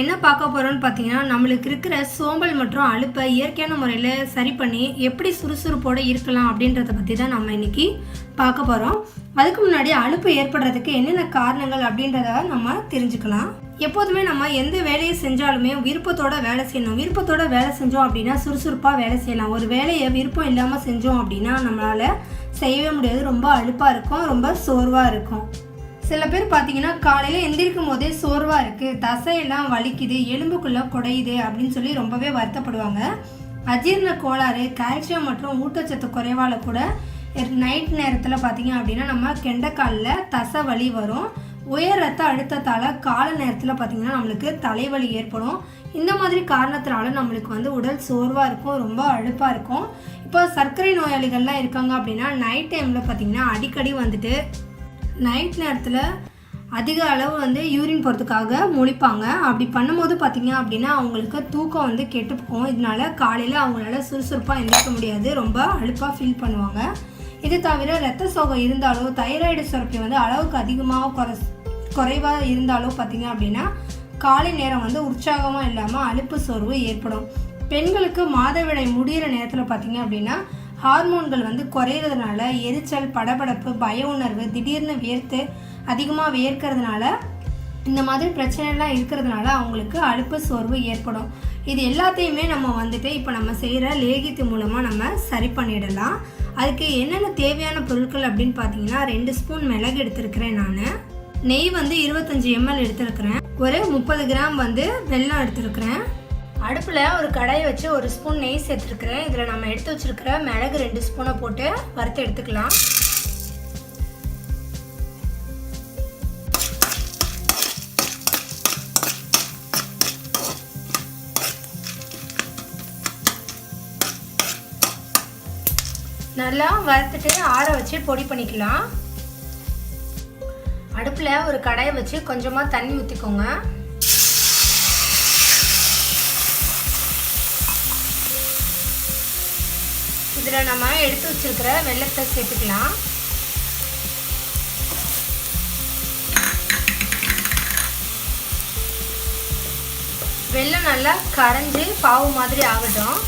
என்ன பார்க்க போகிறோன்னு பார்த்தீங்கன்னா நம்மளுக்கு இருக்கிற சோம்பல் மற்றும் அலுப்பை இயற்கையான முறையில் சரி பண்ணி எப்படி சுறுசுறுப்போடு இருக்கலாம் அப்படின்றத பற்றி தான் நம்ம இன்றைக்கி பார்க்க போகிறோம் அதுக்கு முன்னாடி அலுப்பு ஏற்படுறதுக்கு என்னென்ன காரணங்கள் அப்படின்றத நம்ம தெரிஞ்சுக்கலாம். எப்போதுமே நம்ம எந்த வேலையை செஞ்சாலுமே விருப்பத்தோட வேலை செய்யணும். விருப்பத்தோட வேலை செஞ்சோம் அப்படின்னா சுறுசுறுப்பாக வேலை செய்யலாம். ஒரு வேலையை விருப்பம் இல்லாமல் செஞ்சோம் அப்படின்னா நம்மளால் செய்யவே முடியாது. ரொம்ப அலுப்பாக இருக்கும். ரொம்ப சோர்வாக இருக்கும். சில பேர் பார்த்தீங்கன்னா காலையில் எந்திரிக்கும் போதே சோர்வாக இருக்குது தசையெல்லாம் வலிக்குது எலும்புக்குள்ளே குடையுது அப்படின்னு சொல்லி ரொம்பவே வருத்தப்படுவாங்க. அஜீரண கோளாறு கால்சியம் மற்றும் ஊட்டச்சத்து குறைவால் கூட நைட் நேரத்தில் பார்த்தீங்க அப்படின்னா நம்ம கெண்டைக்காலில் தசை வலி வரும். உயர் ரத்த அழுத்தத்தால் கால நேரத்தில் பார்த்தீங்கன்னா நம்மளுக்கு தலைவலி ஏற்படும். இந்த மாதிரி காரணத்தினால நம்மளுக்கு வந்து உடல் சோர்வாக இருக்கும் ரொம்ப அழுப்பாக இருக்கும். இப்போ சர்க்கரை நோயாளிகள்லாம் இருக்காங்க அப்படின்னா நைட் டைமில் பார்த்தீங்கன்னா அடிக்கடி வந்துட்டு நைட் நேரத்தில் அதிக அளவு வந்து யூரின் போகிறதுக்காக முழிப்பாங்க. அப்படி பண்ணும்போது பார்த்தீங்க அப்படின்னா அவங்களுக்கு தூக்கம் வந்து கெட்டு போகும். இதனால காலையில் அவங்களால சுறுசுறுப்பாக எந்திரிக்க முடியாது. ரொம்ப அழுப்பாக ஃபீல் பண்ணுவாங்க. இது தவிர ரத்த சோகம் இருந்தாலோ தைராய்டு சுரப்பி வந்து அளவுக்கு அதிகமாக குறை குறைவாக இருந்தாலோ பார்த்தீங்க அப்படின்னா காலை நேரம் வந்து உற்சாகமாக இல்லாமல் அலுப்பு சோர்வு ஏற்படும். பெண்களுக்கு மாதவிடை முடிகிற நேரத்தில் பார்த்திங்க அப்படின்னா ஹார்மோன்கள் வந்து குறையிறதுனால எரிச்சல் படபடப்பு பய உணர்வு திடீர்னு வியர்த்து அதிகமாக வியர்க்கிறதுனால இந்த மாதிரி பிரச்சனைலாம் இருக்கிறதுனால அவங்களுக்கு அழுப்பு சோர்வு ஏற்படும். இது எல்லாத்தையுமே நம்ம வந்துட்டு இப்போ நம்ம செய்கிற லேகித்து மூலமாக நம்ம சரி பண்ணிடலாம். அதுக்கு என்னென்ன தேவையான பொருட்கள் அப்படின்னு பார்த்தீங்கன்னா ரெண்டு ஸ்பூன் மிளகு எடுத்திருக்கிறேன் நான். நெய் வந்து இருபத்தஞ்சி எம்எல் எடுத்திருக்கிறேன். ஒரு முப்பது கிராம் வந்து வெல்லம் எடுத்திருக்கிறேன். அடுப்பில் ஒரு கடாயை வச்சு ஒரு ஸ்பூன் நெய் சேர்த்துருக்குறேன். இதில் நம்ம எடுத்து வச்சிருக்கிற மிளகு ரெண்டு ஸ்பூனை போட்டு வறுத்து எடுத்துக்கலாம். நல்லா வறுத்துட்டு ஆற வச்சு பொடி பண்ணிக்கலாம். அடுப்பில் ஒரு கடாயை வச்சு கொஞ்சமாக தண்ணி ஊற்றிக்கோங்க இதில் நம்ம எடுத்து வச்சிருக்கிற வெள்ளத்தை சேர்த்துக்கலாம். வெள்ளம் நல்லா கரைஞ்சி பாவு மாதிரி ஆகட்டும்.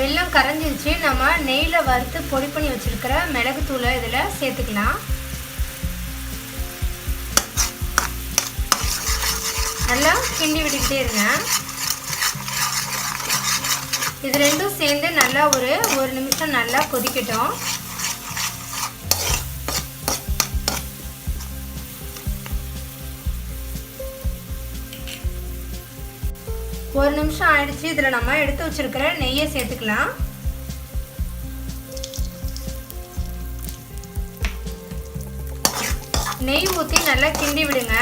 வெள்ளம் கரைஞ்சிருச்சு நம்ம நெய்யில் வறுத்து பொடி பண்ணி வச்சுருக்கிற மிளகுத்தூளை இதில் சேர்த்துக்கலாம். நல்லா கிண்டி விட்டுக்கிட்டே இருங்க. இது ரெண்டும் சேர்ந்து நல்லா ஒரு ஒரு நிமிஷம் நல்லா கொதிக்கட்டும். ஒரு நிமிஷம் ஆயிடுச்சு. இதில் நம்ம எடுத்து வச்சிருக்கிற நெய்யை சேர்த்துக்கலாம். நெய் ஊற்றி நல்லா கிண்டி விடுங்க.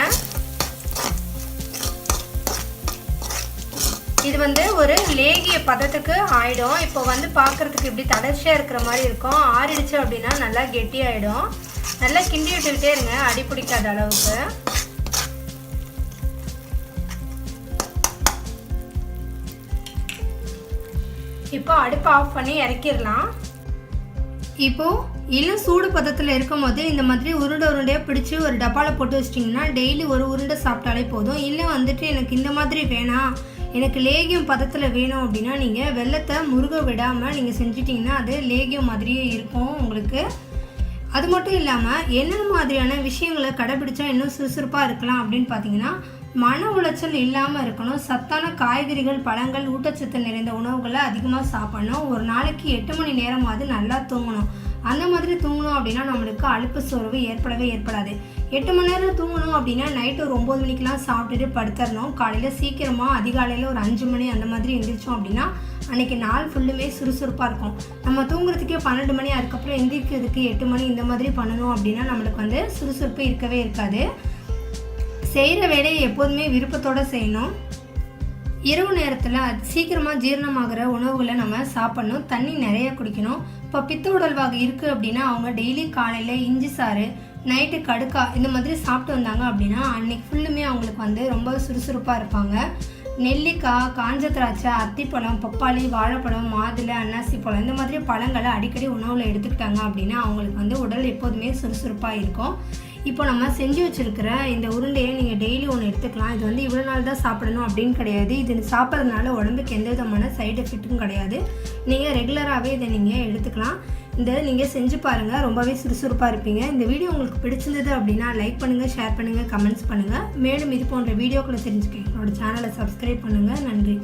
இது வந்து ஒரு லேகிய பதத்துக்கு ஆயிடும். இப்போ வந்து பார்க்குறதுக்கு இப்படி தளர்ச்சியாக இருக்கிற மாதிரி இருக்கும். ஆறிடுச்சு அப்படின்னா நல்லா கெட்டியாயிடும் நல்லா கிண்டி விட்டுக்கிட்டே இருங்க. அடி பிடிக்காத அளவுக்கு. இப்போ அடுப்பு ஆஃப் பண்ணி இறக்கிடலாம். இப்போது இளம் சூடு பதத்தில் இருக்கும் போது இந்த மாதிரி உருண்டை உருண்டையாக பிடிச்சி ஒரு டப்பாவில் போட்டு வச்சிட்டிங்கன்னா டெய்லி ஒரு உருண்டை சாப்பிட்டாலே போதும். இல்லை வந்துட்டு எனக்கு இந்த மாதிரி வேணாம். எனக்கு லேகியம் பதத்தில் வேணும் அப்படின்னா நீங்கள் வெள்ளத்தை முருக விடாமல் நீங்கள் செஞ்சிட்டிங்கன்னா அது லேகியம் மாதிரியே இருக்கும் உங்களுக்கு. அது மட்டும் இல்லாமல் என்னென்ன மாதிரியான விஷயங்களை கடைபிடிச்சா இன்னும் சுறுசுறுப்பாக இருக்கலாம் அப்படின்னு பார்த்தீங்கன்னா மன உளைச்சல் இல்லாமல் இருக்கணும். சத்தான காய்கறிகள் பழங்கள் ஊட்டச்சத்து நிறைந்த உணவுகளை அதிகமாக சாப்பிடணும். ஒரு நாளைக்கு எட்டு மணி நேரமாவது நல்லா தூங்கணும். அந்த மாதிரி தூங்கணும் அப்படின்னா நம்மளுக்கு அலுப்பு சோர்வு ஏற்படவே ஏற்படாது. எட்டு மணி நேரம் தூங்கணும் அப்படின்னா நைட்டு ஒரு ஒம்பது மணிக்கெலாம் சாப்பிட்டுட்டு படுத்துடணும் காலையில் சீக்கிரமாக அதிகாலையில் ஒரு அஞ்சு மணி அந்த மாதிரி எழுந்திரிச்சோம் அப்படின்னா அன்றைக்கி நாள் ஃபுல்லுமே சுறுசுறுப்பாக இருக்கும். நம்ம தூங்குறதுக்கே பன்னெண்டு மணி அதுக்கப்புறம் எந்திரிக்கிறதுக்கு எட்டு மணி இந்த மாதிரி பண்ணணும் அப்படின்னா நம்மளுக்கு வந்து சுறுசுறுப்பு இருக்கவே இருக்காது. செய்கிற வேலையை எப்போதுமே விருப்பத்தோடு செய்யணும். இரவு நேரத்தில் சீக்கிரமாக ஜீரணமாகிற உணவுகளை நம்ம சாப்பிடணும். தண்ணி நிறைய குடிக்கணும். இப்போ பித்த உடல்வாக இருக்குது அப்படின்னா அவங்க டெய்லி காலையில் இஞ்சி சாறு நைட்டு கடுக்கா இந்த மாதிரி சாப்பிட்டு வந்தாங்க அப்படின்னா அன்னைக்கு ஃபுல்லுமே அவங்களுக்கு வந்து ரொம்ப சுறுசுறுப்பாக இருப்பாங்க. நெல்லிக்காய் காஞ்ச திராட்சை அத்திப்பழம் பப்பாளி வாழைப்பழம் மாதுளை அன்னாசி பழம் இந்த மாதிரி பழங்களை அடிக்கடி உணவில் எடுத்துக்கிட்டாங்க அப்படின்னா அவங்களுக்கு வந்து உடல் எப்போதுமே சுறுசுறுப்பாக இருக்கும். இப்போ நம்ம செஞ்சு வச்சுருக்கிற இந்த உருண்டையை நீங்கள் டெய்லி ஒன்று எடுத்துக்கலாம். இது வந்து இவ்வளோ நாள் தான் சாப்பிடணும் அப்படின்னு கிடையாது. இது சாப்பிட்றதுனால உடம்புக்கு எந்த விதமான சைடு எஃபெக்ட்டும் கிடையாது. நீங்கள் ரெகுலராகவே இதை நீங்கள் எடுத்துக்கலாம். இந்த நீங்கள் செஞ்சு பாருங்கள் ரொம்பவே சுறுசுறுப்பாக இருப்பீங்க. இந்த வீடியோ உங்களுக்கு பிடிச்சிருந்தது அப்படின்னா லைக் பண்ணுங்கள் ஷேர் பண்ணுங்கள் கமெண்ட்ஸ் பண்ணுங்கள் மேலும் இது போன்ற வீடியோக்களை தெரிஞ்சுக்க எங்களோட சேனலை சப்ஸ்கிரைப் பண்ணுங்கள் நன்றி.